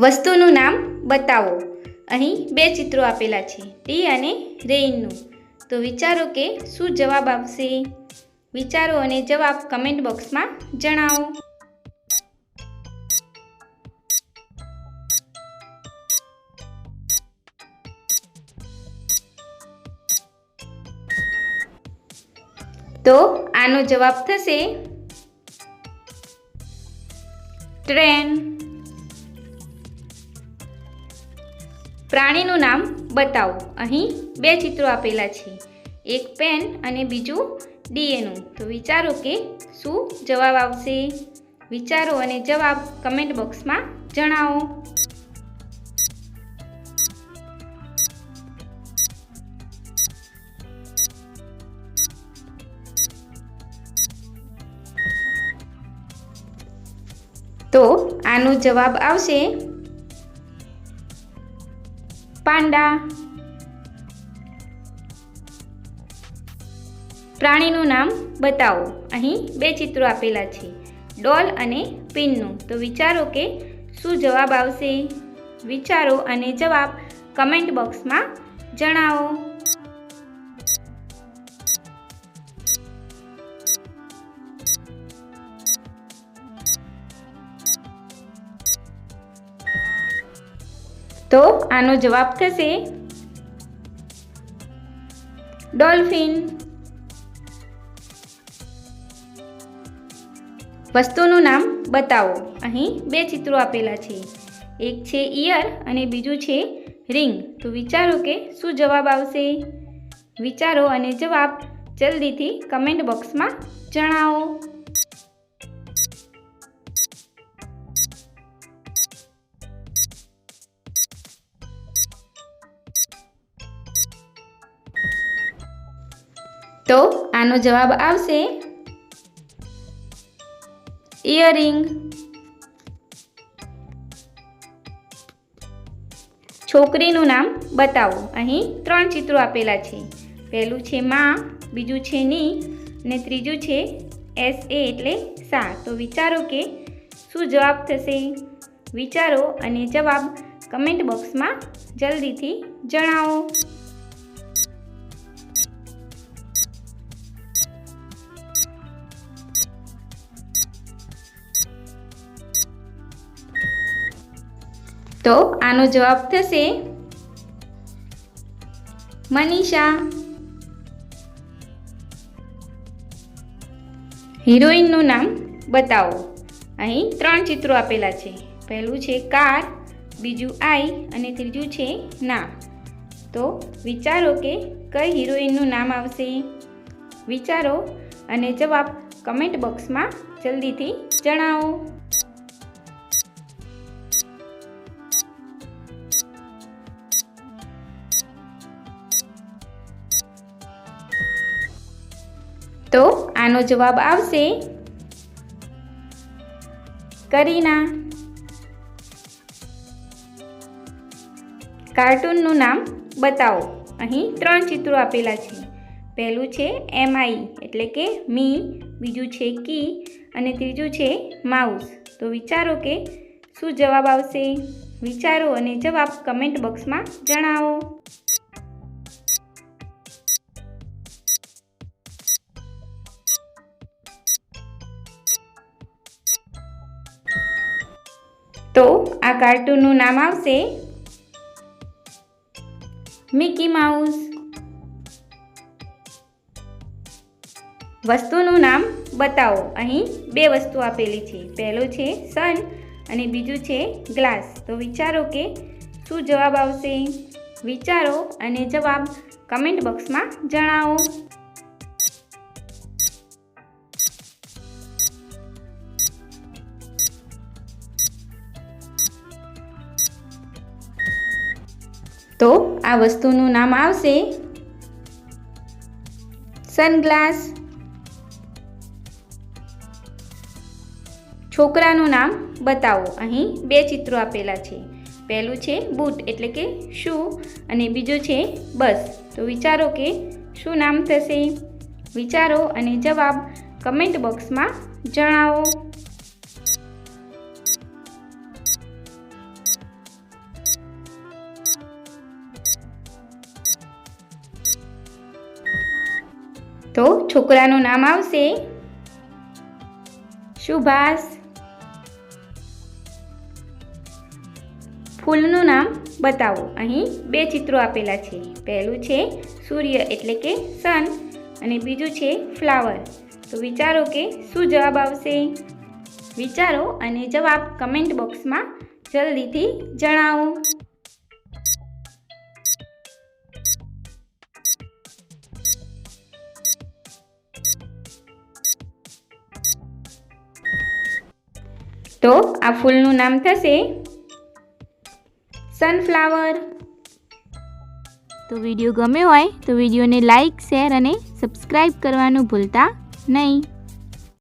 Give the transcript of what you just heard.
વસ્તુનું નામ બતાવો. અહીં બે ચિત્રો આપેલા છે ટી અને રેઇનનું તો વિચારો કે શું જવાબ આવશે? વિચારો અને જવાબ કમેન્ટ બોક્સમાં જણાવો. તો આનો જવાબ થશે, ટ્રેન. પ્રાણીનું નામ બતાવો. અહીં બે ચિત્રો આપેલા છે. એક પેન અને બીજું ડીએનું તો વિચારો કે શું જવાબ આવશે? વિચારો અને જવાબ કમેન્ટ બોક્સમાં જણાવો. તો આનો જવાબ આવશે પાંડા. પ્રાણીનું નામ બતાવો. અહીં બે ચિત્રો આપેલા છે. ડોલ અને પિનનું. તો વિચારો કે શું જવાબ આવશે? વિચારો અને જવાબ કમેન્ટ બોક્સમાં જણાવો. તો આનો જવાબ થશે ડોલ્ફિન. વસ્તુનું નામ બતાવો. અહીં બે ચિત્રો આપેલા છે. એક છે ઈયર અને બીજું છે રિંગ. તો વિચારો કે શું જવાબ આવશે? વિચારો અને જવાબ જલ્દીથી કમેન્ટ બોક્સમાં જણાવો. તો આનો જવાબ આવશે ઇયરિંગ. છોકરીનું નામ બતાવો. અહીં ત્રણ ચિત્રો આપેલા છે. પહેલું છે માં, બીજું છે ની અને ત્રીજું છે એસ, એ એટલે સા તો વિચારો કે શું જવાબ થશે? વિચારો અને જવાબ કમેન્ટ બોક્સમાં જલ્દીથી જણાવો. તો આનો જવાબ થશે મનીષા. હિરોઈનનું નામ બતાવો. અહીં ત્રણ ચિત્રો આપેલા છે. પહેલું છે કાર, બીજું આઈ અને ત્રીજું છે ના. તો વિચારો કે કઈ હિરોઈનનું નામ આવશે? વિચારો અને જવાબ કમેન્ટ બોક્સમાં જલ્દીથી જણાવો. તો આનો જવાબ આવશે કરીના. કાર્ટૂનનું નામ બતાવો. અહીં ત્રણ ચિત્રો આપેલા છે. પહેલું છે એમઆઈ, એટલે કે મી, બીજું છે કી અને ત્રીજું છે માઉસ. તો વિચારો કે શું જવાબ આવશે? વિચારો અને જવાબ કમેન્ટ બોક્સમાં જણાવો. તો આ કાર્ટૂનનું નામ આવશે મિકી માઉસ. વસ્તુનું નામ બતાવો. અહીં બે વસ્તુ આપેલી છે. પહેલો છે સન અને બીજું છે ગ્લાસ. તો વિચારો કે શું જવાબ આવશે? વિચારો અને જવાબ કમેન્ટ બોક્સમાં જણાવો. તો આ વસ્તુનું નામ આવશે સનગ્લાસ. છોકરાનું નામ બતાવો. અહીં બે ચિત્રો આપેલા છે. પહેલું છે બૂટ, એટલે કે શું, અને બીજું છે બસ. તો વિચારો કે શું નામ થશે? વિચારો અને જવાબ કમેન્ટ બોક્સમાં જણાવો. છોકરાનું નામ આવશે? સુભાષ. ફૂલનું નામ બતાવો. અહીં બે ચિત્રો આપેલા છે. પહેલું છે સૂર્ય એટલે કે સન અને બીજું છે ફ્લાવર તો વિચારો કે શું જવાબ આવશે? વિચારો અને જવાબ કમેન્ટ બોક્સમાં જલ્દીથી જણાવો. તો આ ફૂલનું નામ થશે સનફ્લાવર તો વીડિયો ગમ્યો હોય તો વિડીયોને લાઇક શેર અને સબસ્ક્રાઈબ કરવાનું ભૂલતા નહીં.